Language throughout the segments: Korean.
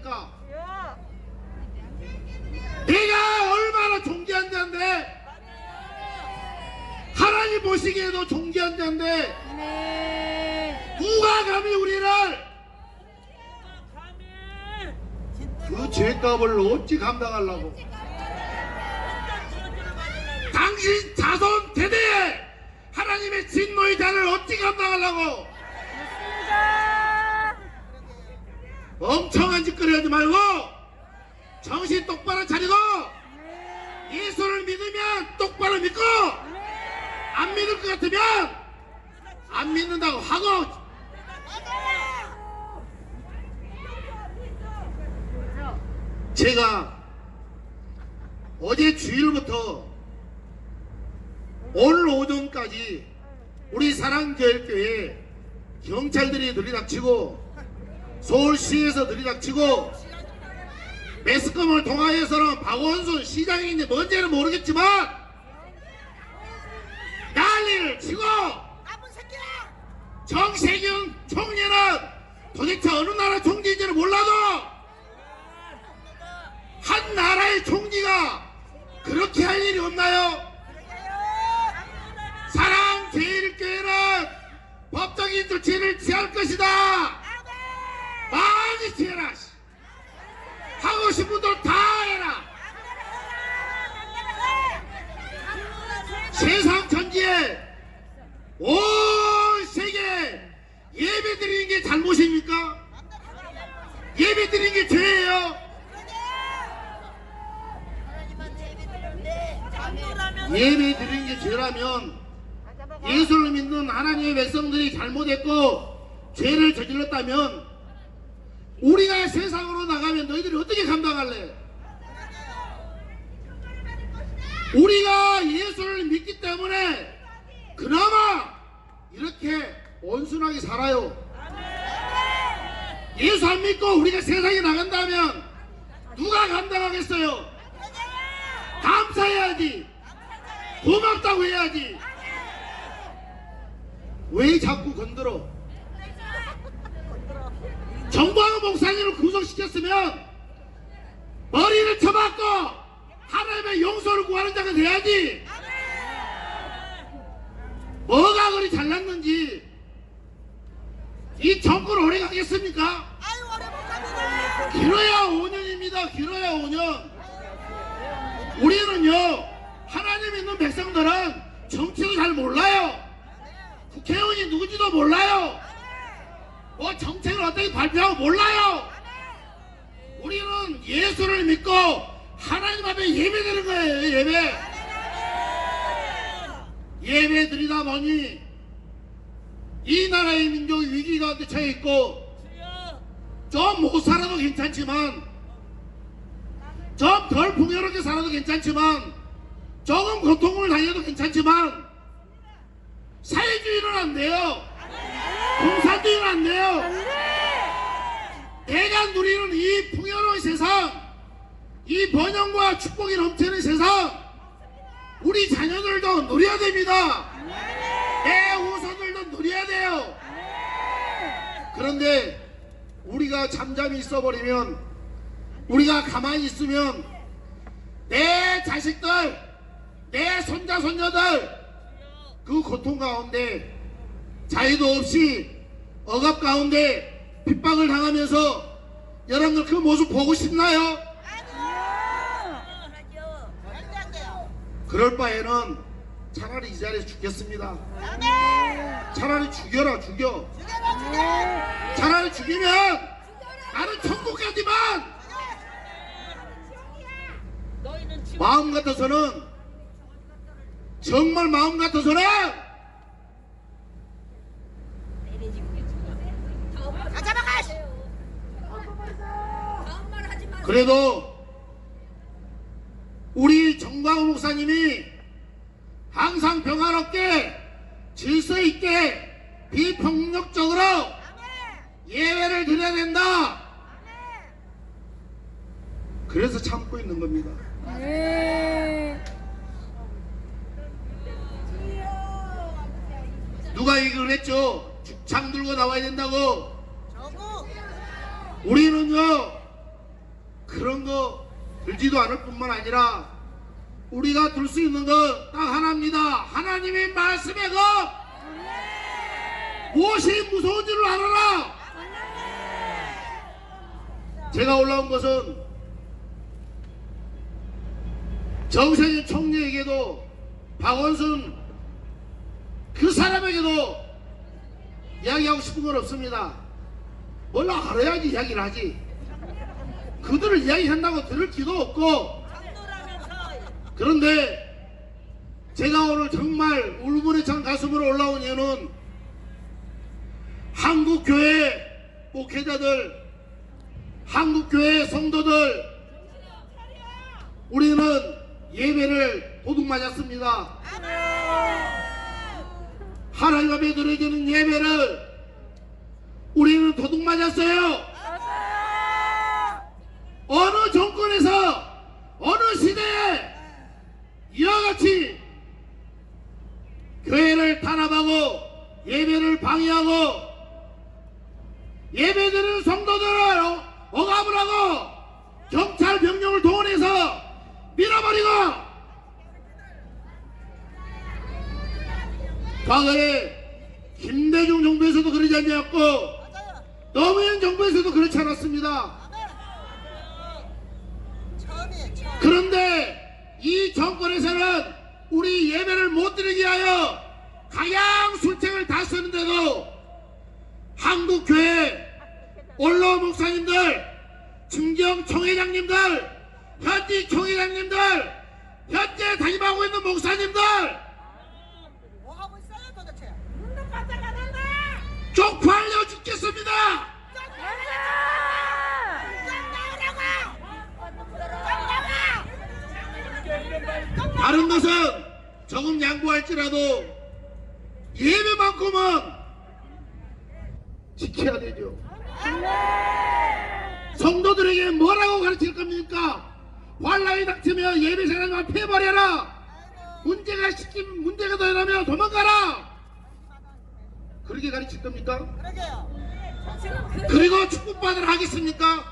살아야 됩니까? 내가 얼마나 존귀한 자인데 하나님 보시기에도 존귀한 자인데 누가 감히 우리를? 그 죄값을 어찌 감당하려고? 당신 자손 대대에 하나님의 진노의 잔을 어찌 감당하려고 멍청한 짓거리 하지 말고 정신 똑바로 차리고 예수를 믿으면 똑바로 믿고 안 믿을 것 같으면 안 믿는다고 하고 제가 어제 주일부터 오늘 오전까지 우리 사랑교회교회 경찰들이 들이닥치고 서울시에서 들이닥치고 매스컴을 통하여서는 박원순 시장인지 뭔지는 모르겠지만 난리를 치고! 정세균 총리는 도대체 어느 나라 총리인지는 몰라도 한 나라의 총리가 그렇게 할 일이 없나요? 사랑 제일교회는 법적인 조치를 취할 것이다. 취해라. 씨. 하고 싶은 대로 다 해라. 세상 전지에 온 세계 예배 드리는 게 잘못입니까? 예배 드리는 게 죄예요? 예배 드리는 게 죄라면 예수를 믿는 하나님의 백성들이 잘못했고 죄를 저질렀다면 우리가 세상으로 나가면 너희들이 어떻게 감당할래? 우리가 예수를 믿기 때문에 그나마 이렇게 온순하게 살아요. 예수 안 믿고 우리가 세상에 나간다면 누가 감당하겠어요? 감사해야지. 고맙다고 해야지. 왜 자꾸 건드려? 목사님을 구속시켰으면 머리를 쳐박고 하나님의 용서를 구하는 자가 돼야지. 뭐가 그리 잘났는지 이 정권 오래 가겠습니까? 길어야 5년입니다. 길어야 5년. 우리는요, 하나님 있는 백성들은 정치도 잘 몰라요. 국회의원이 누군지도 몰라요. 뭐 정책을 어떻게 발표하고 몰라요. 우리는 예수를 믿고 하나님 앞에 예배 드리는 거예요, 예배. 예배 드리다 보니 이 나라의 민족이 위기 가운데 처해 있고 좀 못 살아도 괜찮지만 좀 덜 풍요롭게 살아도 괜찮지만 조금 고통을 당해도 괜찮지만 사회주의는 안 돼요 공산주의는 안 돼요 내가 누리는 이 풍요로운 세상 이 번영과 축복이 넘치는 세상 우리 자녀들도 누려야 됩니다. 내 후손들도 누려야 돼요. 그런데 우리가 잠잠히 있어버리면 우리가 가만히 있으면 내 자식들 내 손자 손녀들 그 고통 가운데 자유도 없이 억압 가운데 핍박을 당하면서 여러분들 그 모습 보고 싶나요? 돼요. 그럴 바에는 차라리 이 자리에서 죽겠습니다. 차라리 죽여라 죽여 죽여라 죽여. 차라리 죽이면 나는 천국 가지만 마음 같아서는 정말 마음 같아서는 다 잡아가. 씨. 그래도 우리 정 송광호 목사님이 항상 평화롭게 질서 있게 비폭력적으로. 예배를 드려야 된다. 그래서 참고 있는 겁니다. 누가 얘기를 했죠? 죽창 들고 나와야 된다고. 우리는요 그런 거 들지도 않을 뿐만 아니라 우리가 들 수 있는 거딱 하나입니다. 하나님의 말씀의 것 무엇이 무서운 줄을 알아라. 제가 올라온 것은 정세진 총리에게도 박원순 그 사람에게도 이야기하고 싶은 건 없습니다. 뭘 알아야지 이야기를 하지. 그들을 이야기한다고 들을 기도 없고 그런데 제가 오늘 정말 울분에 찬 가슴으로 올라온 이유는 한국교회 목회자들 한국교회 성도들 우리는 예배를 도둑 맞았습니다. 하나님 앞에 드려지는 예배를 우리는 도둑 맞았어요. 어느 정권에서 어느 시대에 이와 같이 교회를 탄압하고 예배를 방해하고 예배드리는 성도들을 어- 억압을 하고 경찰 병력을 동원해서 밀어버리고 과거에 김대중 정부에서도 그러지 않냐고 맞아요. 노무현 정부에서도 그렇지 않았습니다. 처음이에요. 처음. 그런데 이 정권에서는 우리 예배를 못 드리게 하여 가양 술책을 다 쓰는데도 한국교회 원로 목사님들, 중경 총회장님들, 현지 총회장님들, 현재 담임하고 있는 목사님들 뭐 하고 있어요 도대체? 쪽팔려 죽겠습니다. 좀 나오라고. 좀 나와. 다른 것은 조금 양보할지라도 예배만큼은 지켜야 되죠. 성도들에게 뭐라고 가르칠 겁니까? 환란이 닥치면 예배 시간만 패버려라. 문제가 시키면 문제가 더 일어나면 도망가라. 그렇게 가르칠 겁니까? 그리고 축복받으러 하겠습니까?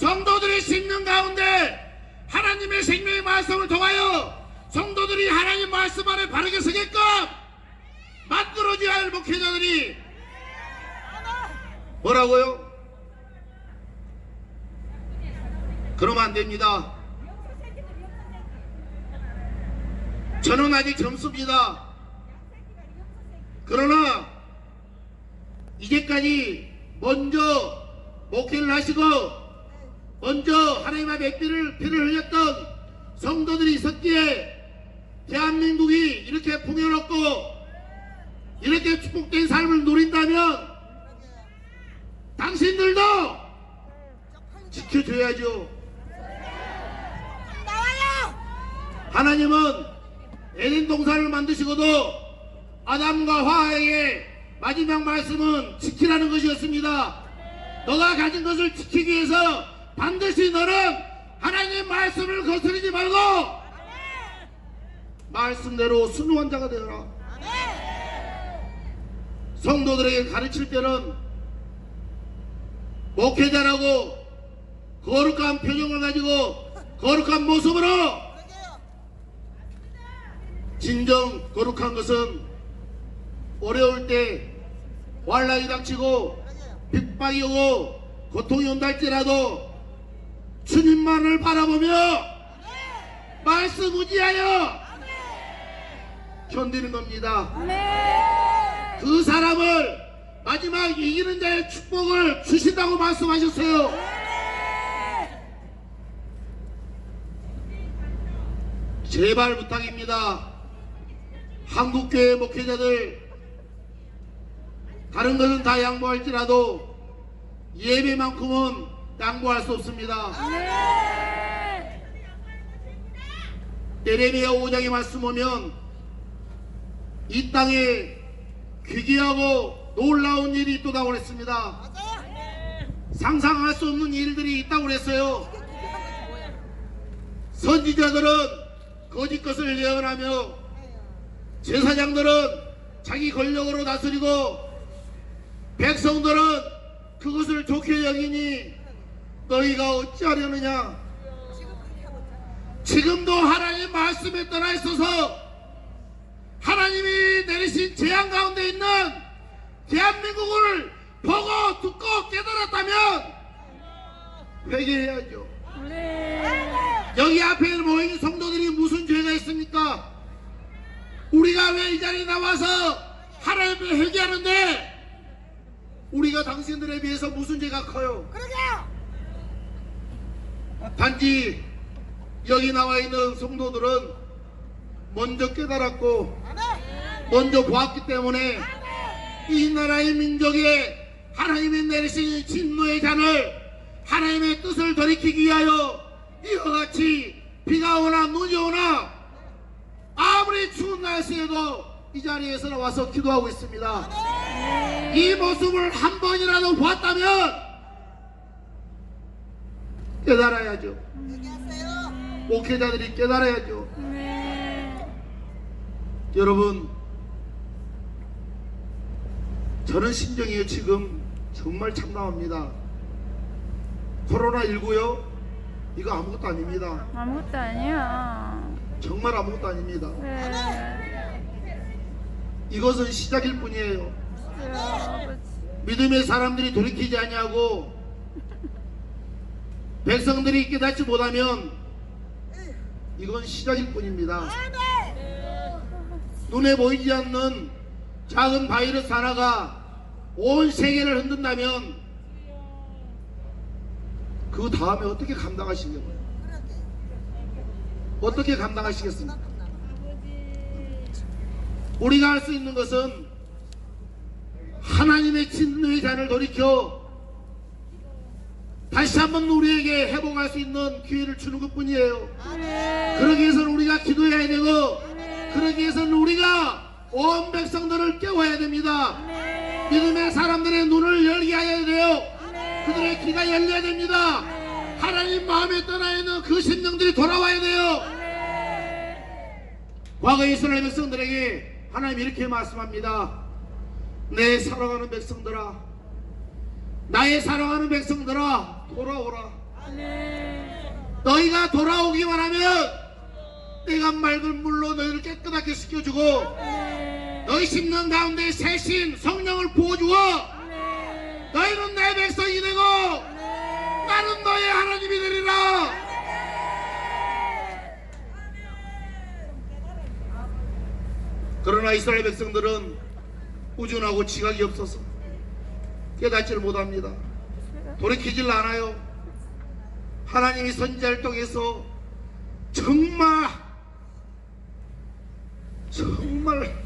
성도들의 생명 가운데 하나님의 생명의 말씀을 통하여 성도들이 하나님 말씀 안에 바르게 서게끔 만들어줘야 할 목회자들이 뭐라고요? 그러면 안 됩니다. 저는 아직 젊습니다. 그러나 이제까지 먼저 목회를 하시고 먼저 하나님 앞에 피를, 피를 흘렸던 성도들이 있었기에 대한민국이 이렇게 풍요롭고 이렇게 축복된 삶을 누린다면 당신들도 지켜줘야죠. 나와요. 하나님은 에덴 동산을 만드시고도 아담과 화하에게 마지막 말씀은 지키라는 것이었습니다. 너가 가진 것을 지키기 위해서 반드시 너는 하나님의 말씀을 거스르지 말고 말씀대로 순수한 자가 되어라. 성도들에게 가르칠 때는 목회자라고 거룩한 표정을 가지고 거룩한 모습으로. 진정 거룩한 것은 어려울 때 환란이 닥치고. 핍박이 오고 고통이 온다 할지라도 주님만을 바라보며 말씀 의지하여 견디는 겁니다. 그 사람을 마지막 이기는 자의 축복을 주신다고 말씀하셨어요. 제발 부탁입니다. 한국교회 목회자들 다른 것은 다 양보할지라도 예배만큼은 양보할 수 없습니다. 예레미야 5장의 말씀 보면 이 땅에 귀기하고 놀라운 일이 있다고 그랬습니다. 상상할 수 없는 일들이 있다고 그랬어요. 선지자들은 거짓 것을 예언하며. 제사장들은 자기 권력으로 다스리고 백성들은 그것을 좋게 여기니 너희가 어찌하려느냐 지금. 지금도 하나님 말씀에 떠나 있어서 하나님이 내리신 재앙 가운데 있는 대한민국을 보고 듣고 깨달았다면 회개해야죠. 여기 앞에 모인 성도들이 무슨 죄가 있습니까? 우리가 왜 이 자리에 나와서 하나님을 회개하는데 우리가 당신들에 비해서 무슨 죄가 커요? 그러게요. 단지 여기 나와 있는 성도들은 먼저 깨달았고. 먼저 보았기 때문에 이 나라의 민족에 하나님이 내리신 진노의 잔을 하나님의 뜻을 돌이키기 위하여 이와 같이 비가 오나 눈이 오나 아무리 추운 날씨에도 이 자리에서 나와서 기도하고 있습니다. 이 모습을 한 번이라도 보았다면 깨달아야죠. 목회자들이 깨달아야죠. 여러분, 저는 심정이 지금 정말 참담합니다. 코로나19요? 이거 아무것도 아닙니다. 아무것도 아니야. 정말 아무것도 아닙니다. 네. 이것은 시작일 뿐이에요. 그렇지. 믿음의 사람들이 돌이키지 아니하고 백성들이 깨닫지 못하면 이건 시작일 뿐입니다. 아멘. 눈에 보이지 않는 작은 바이러스 하나가 온 세계를 흔든다면 그 다음에 어떻게 감당하시려고요? 어떻게 감당하시겠습니까? 우리가 할 수 있는 것은 하나님의 진노의 잔을 돌이켜 다시 한번 우리에게 회복할 수 있는 기회를 주는 것 뿐이에요. 그러기 위해서는 우리가 기도해야 되고, 그러기 위해서는 우리가 온 백성들을 깨워야 됩니다. 믿음의 사람들의 눈을 열게 해야 돼요. 그들의 귀가 열려야 됩니다. 하나님 마음에 떠나 있는 그 심령들이 돌아와야 돼요. 과거 이스라엘 백성들에게 하나님 이렇게 말씀합니다. 내 사랑하는 백성들아, 나의 사랑하는 백성들아, 돌아오라. 너희가 돌아오기만 하면 내가 맑은 물로 너희를 깨끗하게 씻겨주고 너희 심령 가운데 새신 성령을 부어주어 너희는 내 백성이 되고 나는 너의 하나님이 되리라. 그러나 이스라엘 백성들은 우준하고 지각이 없어서 깨닫지를 못합니다. 돌이키질 않아요. 하나님이 선지자를 통해서 정말 정말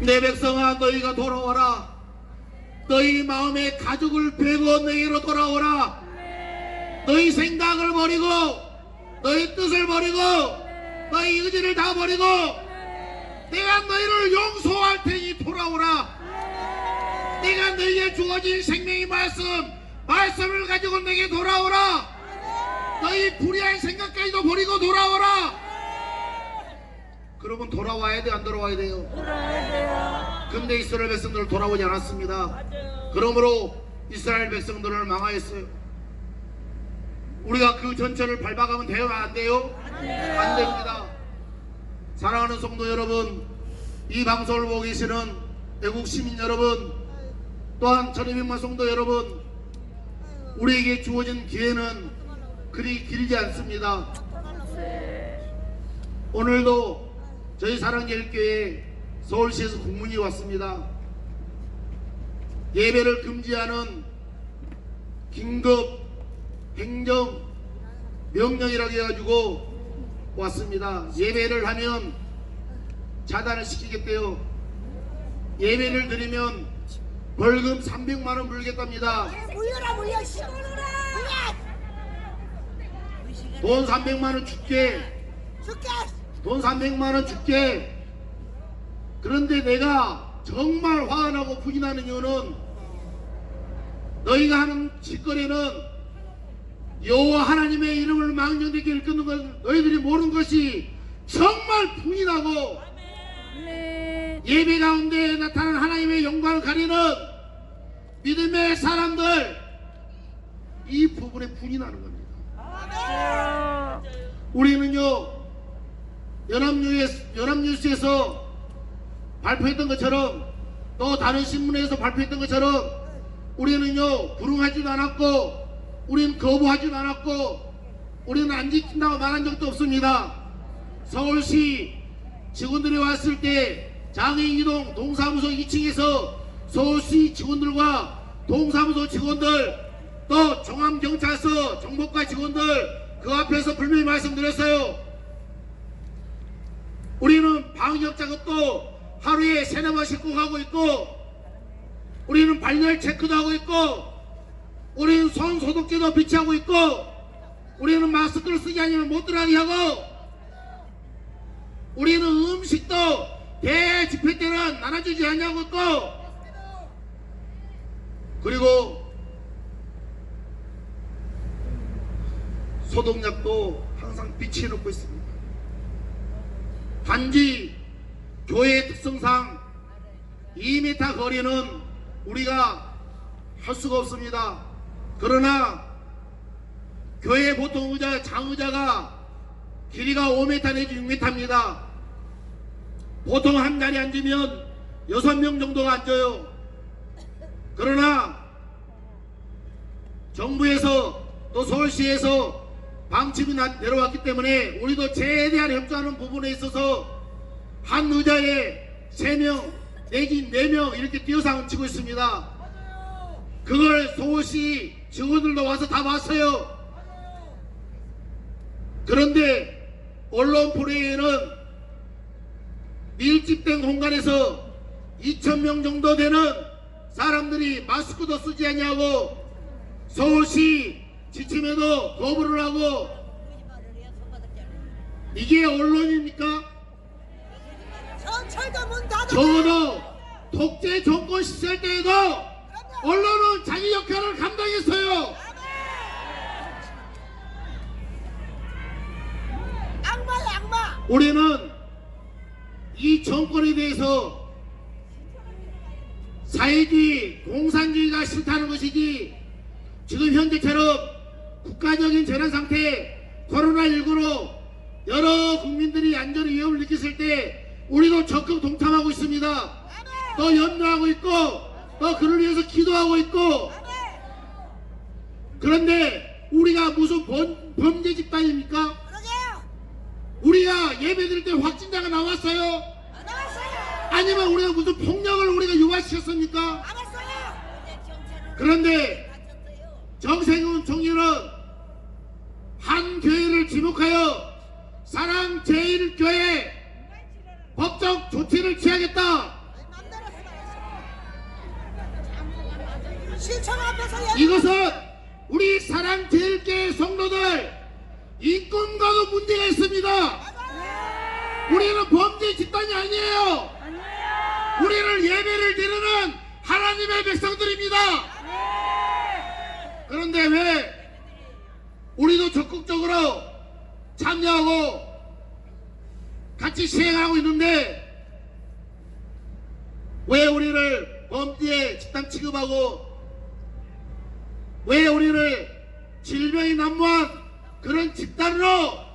내 백성아 너희가 돌아와라 너희 마음의 가죽을 베고 너희로 돌아오라 너희 생각을 버리고 너희 뜻을 버리고 너희 의지를 다 버리고 내가 너희를 용서할 테니 돌아오라. 내가 너희에 주어진 생명의 말씀 말씀을 가지고 내게 돌아오라. 너희 불의한 생각까지도 버리고 돌아오라. 그러면 돌아와야 돼 안 돌아와야 돼요 돌아야 돼요. 근데 이스라엘 백성들은 돌아오지 않았습니다. 그러므로 이스라엘 백성들을 망하였어요 우리가 그 전철을 밟아가면 돼요? 안 돼요? 안 됩니다. 사랑하는 성도 여러분 이 방송을 보고 계시는 애국 시민 여러분 또한 1200만 성도 여러분 우리에게 주어진 기회는 그리 길지 않습니다. 오늘도 저희 사랑제일교회 서울시에서 공문이 왔습니다. 예배를 금지하는 긴급 행정 명령이라고 해가지고 왔습니다. 예배를 하면 차단을 시키겠대요. 예배를 드리면 벌금 300만 원 물겠답니다. 물려라 물려 씨 물려라 돈 300만 원 줄게. 줄게 돈 300만 원 줄게. 그런데 내가 정말 화가 나고 분이 나는 이유는 너희가 하는 짓거리는 여호와 하나님의 이름을 망령되게 일컫는 건 너희들이 모르는 것이 정말 네. 예배 가운데 나타난 하나님의 영광을 가리는 믿음의 사람들 이 부분에 분이 나는 겁니다. 어, 우리는요 연합뉴스, 연합뉴스에서 발표했던 것처럼 또 다른 신문에서 발표했던 것처럼 우리는요 불응하지도 않았고 우리는 거부하지도 않았고 우리는 안 지킨다고 말한 적도 없습니다 서울시 직원들이 왔을 때 장애인 이동 동사무소 2층에서 서울시 직원들과 동사무소 직원들 또 종암경찰서 정보과 직원들 그 앞에서 분명히 말씀드렸어요. 우리는 방역 작업도 하루에 세네 번씩 꼭 하고 있고 우리는 발열 체크도 하고 있고 우리는 손 소독제도 비치하고 있고 우리는 마스크를 쓰지 않으면 못 들어가게 하고 우리는 음식도 대집회 때는 나눠주지 않냐고 있고 그리고 소독약도 항상 비치해 놓고 있습니다. 단지 교회 특성상 2m 거리는 우리가 할 수가 없습니다. 그러나 교회 보통 의자 장의자가 길이가 5m 내지 6m입니다. 보통 한 자리에 앉으면 6명 정도가 앉아요. 그러나 정부에서 또 서울시에서 방침이 나- 내려왔기 때문에 우리도 최대한 협조하는 부분에 있어서 한 의자에 3명 내지 4명 이렇게 뛰어서 앉히고 있습니다. 그걸 서울시 직원들도 와서 다 봤어요. 그런데 언론 프레이는 밀집된 공간에서 2,000명 정도 되는 사람들이 마스크도 쓰지 않냐고 서울시 지침에도 거부를 하고 이게 언론입니까? 적어도 독재 정권 시절 때에도 언론은 자기 역할을 감당했어요. 악마야 악마 우리는 이 정권에 대해서 사회주의, 공산주의가 싫다는 것이지 지금 현재처럼 국가적인 재난 상태, 코로나19로 여러 국민들이 안전 위험을 느꼈을 때 우리도 적극 동참하고 있습니다. 또 염려하고 있고 또 그를 위해서 기도하고 있고 그런데 우리가 무슨 범, 범죄 집단입니까? 우리가 예배 드릴 때 확진자가 나왔어요? 아니면 우리가 무슨 폭력을 우리가 유발시켰습니까? 그런데 정세균 총리는 한 교회를 지목하여 사랑 제일교회 법적 조치를 취하겠다. 맘대로 앞에서 이것은 우리 사랑 제일교회 성도들 인권과도 문제가 있습니다. 우리는 범죄 집단이 아니에요. 아니에요. 우리는 예배를 드리는 하나님의 백성들입니다. 그런데 왜 우리도 적극적으로 참여하고 같이 시행하고 있는데 왜 우리를 범죄 집단 취급하고 왜 우리를 질병이 난무한 그런 집단으로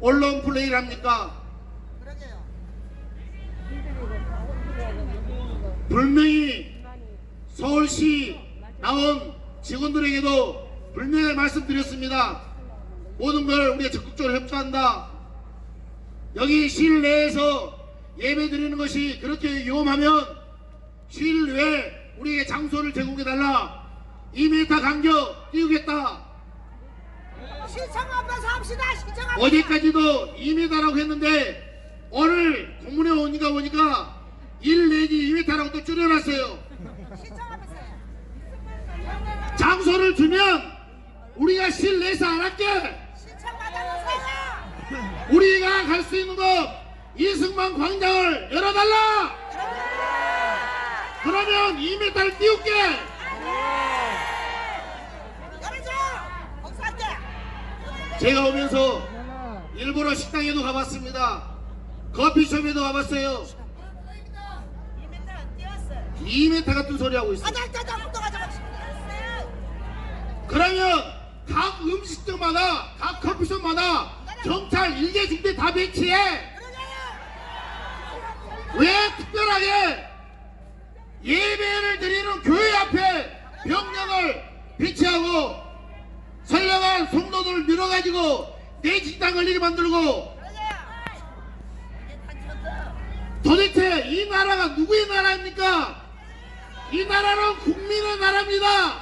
언론 플레이를 합니까? 분명히 서울시 나온 직원들에게도 분명히 말씀드렸습니다. 모든 걸 우리가 적극적으로 협조한다. 여기 실내에서 예배 드리는 것이 그렇게 위험하면 실외 우리에게 장소를 제공해달라. 2m 간격 띄우겠다. 시청 앞에서 합시다 시청 앞에서 어제까지도 2m라고 했는데 오늘 공문에 오니까 보니까 1 내지 2m라고 또 줄여놨어요. 신청하면서요. 장소를 주면 우리가 실내에서 안 할게. 신청 받아보세요. 우리가 갈 수 있는 곳 이승만 광장을 열어달라. 그러면 2m를 띄울게. 제가 오면서 일부러 식당에도 가봤습니다. 커피숍에도 가봤어요. 이민들 뛰었어요. 2m 같은 소리 하고 있어요. 그러면 각 음식점마다 각 커피숍마다 경찰 일개 중대 다 배치해. 왜 특별하게 예배를 드리는 교회 앞에 병력을 배치하고 선량한 성도들을 밀어가지고 내 직당 걸리게 만들고 도대체 이 나라가 누구의 나라입니까? 이 나라는 국민의 나라입니다.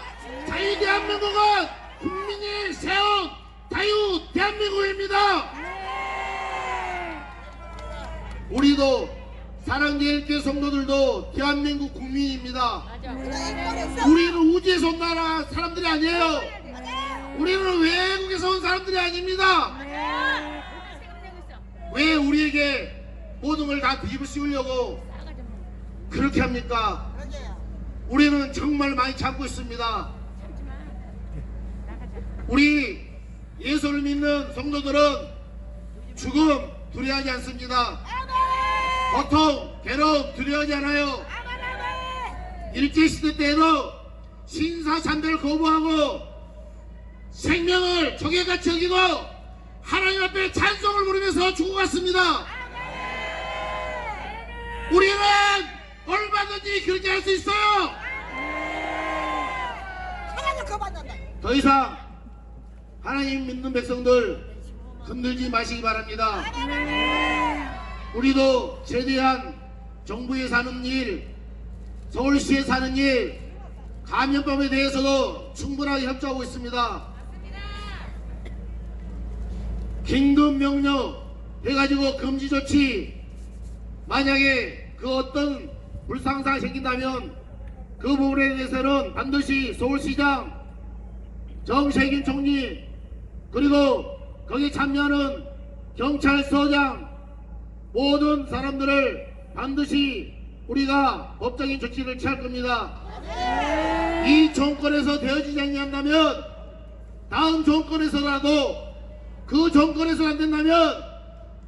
자유 대한민국은 국민이 세운 자유 대한민국입니다. 우리도 사랑제일교 성도들도 대한민국 국민입니다. 우리는 우주에서 온 나라 사람들이 아니에요. 우리는 외국에서 온 사람들이 아닙니다. 왜 우리에게 모든 걸 다 뒤집어 씌우려고 그렇게 합니까? 우리는 정말 많이 참고 있습니다. 우리 예수를 믿는 성도들은 죽음 두려워하지 않습니다. 고통, 괴로움 두려워하지 않아요. 일제시대 때에도 신사참배를 거부하고 생명을 적에같이 여기고 하나님 앞에 찬송을 부르면서 죽어갔습니다. 우리는 얼마든지 그렇게 할 수 있어요. 더 이상 하나님 믿는 백성들 흔들지 마시기 바랍니다. 우리도 최대한 정부에 사는 일, 서울시에 사는 일, 감염병에 대해서도 충분하게 협조하고 있습니다. 긴급 명령 해가지고 금지 조치 만약에 그 어떤 불상사가 생긴다면 그 부분에 대해서는 반드시 서울시장 정세균 총리 그리고 거기에 참여하는 경찰서장 모든 사람들을 반드시 우리가 법적인 조치를 취할 겁니다. 이 정권에서 되어지지 않는다면 다음 정권에서라도 그 정권에서 안 된다면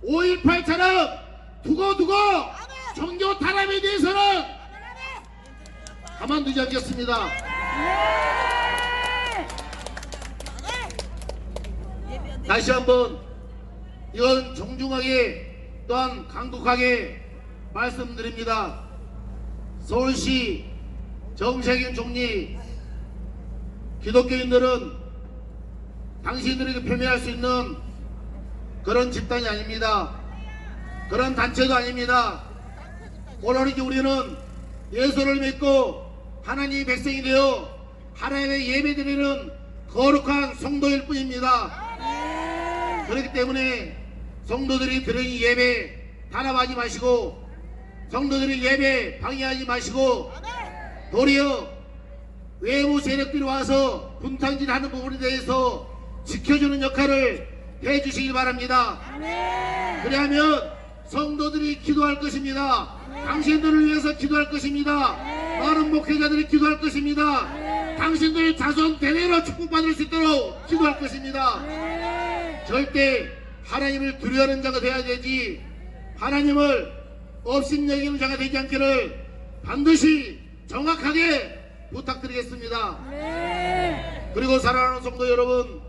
5.18처럼 두고두고 종교 탄압에 대해서는 가만두지 않겠습니다. 다시 한번 이건 정중하게 또한 강독하게 말씀드립니다. 서울시 정세균 총리 기독교인들은 당신들에게 표명할 수 있는 그런 집단이 아닙니다. 그런 단체도 아닙니다. 오로지 우리는 예수를 믿고 하나님의 백성이 되어 하나님의 예배드리는 거룩한 성도일 뿐입니다. 그렇기 때문에 성도들이 드리는 예배 단합하지 마시고 성도들이 예배 방해하지 마시고 도리어 외부 세력들이 와서 분탕질하는 부분에 대해서 지켜주는 역할을 해주시기 바랍니다. 그리하면 성도들이 기도할 것입니다. 당신들을 위해서 기도할 것입니다. 많은 목회자들이 기도할 것입니다. 당신들 자손 대대로 축복받을 수 있도록 기도할 것입니다. 절대 하나님을 두려워하는 자가 되어야 되지 하나님을 업신여기는 자가 되지 않기를 반드시 정확하게 부탁드리겠습니다. 그리고 사랑하는 성도 여러분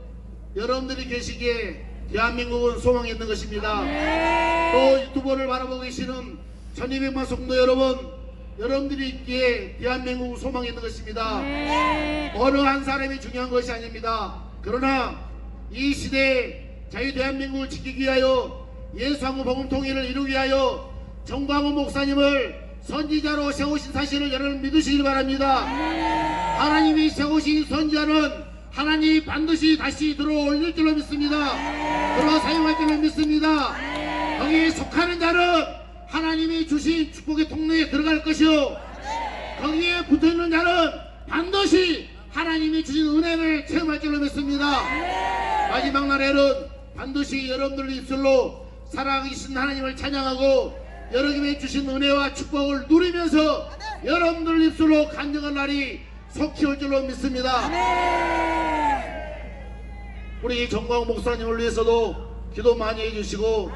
여러분들이 계시기에 대한민국은 소망이 있는 것입니다. 또 유튜버를 바라보고 계시는 1200만 성도 여러분 여러분들이 있기에 대한민국은 소망이 있는 것입니다. 어느 한 사람이 중요한 것이 아닙니다. 그러나 이 시대에 자유 대한민국을 지키기 위하여 예수하고 복음 통일을 이루기 위하여 정광훈 목사님을 선지자로 세우신 사실을 여러분 믿으시길 바랍니다. 하나님이 세우신 선지자는 하나님이 반드시 다시 들어올릴 줄로 믿습니다. 들어 사용할 줄로 믿습니다. 거기에 속하는 자는 하나님이 주신 축복의 통로에 들어갈 것이요 거기에 붙어있는 자는 반드시 하나님이 주신 은혜를 체험할 줄로 믿습니다 마지막 날에는 반드시 여러분들 입술로 살아계신 하나님을 찬양하고 여러분이 주신 은혜와 축복을 누리면서 여러분들 입술로 간증한 날이 속히 올 줄로 믿습니다. 우리 정광 목사님을 위해서도 기도 많이 해주시고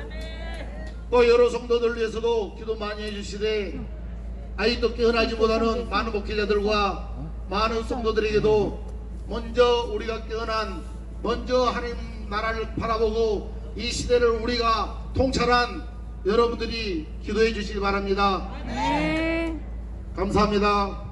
또 여러 성도들 위해서도 기도 많이 해주시되 아직도 깨어나지보다는 많은 목회자들과 많은 성도들에게도 먼저 우리가 깨어난 먼저 하나님 나라를 바라보고 이 시대를 우리가 통찰한 여러분들이 기도해 주시기 바랍니다. 네. 감사합니다.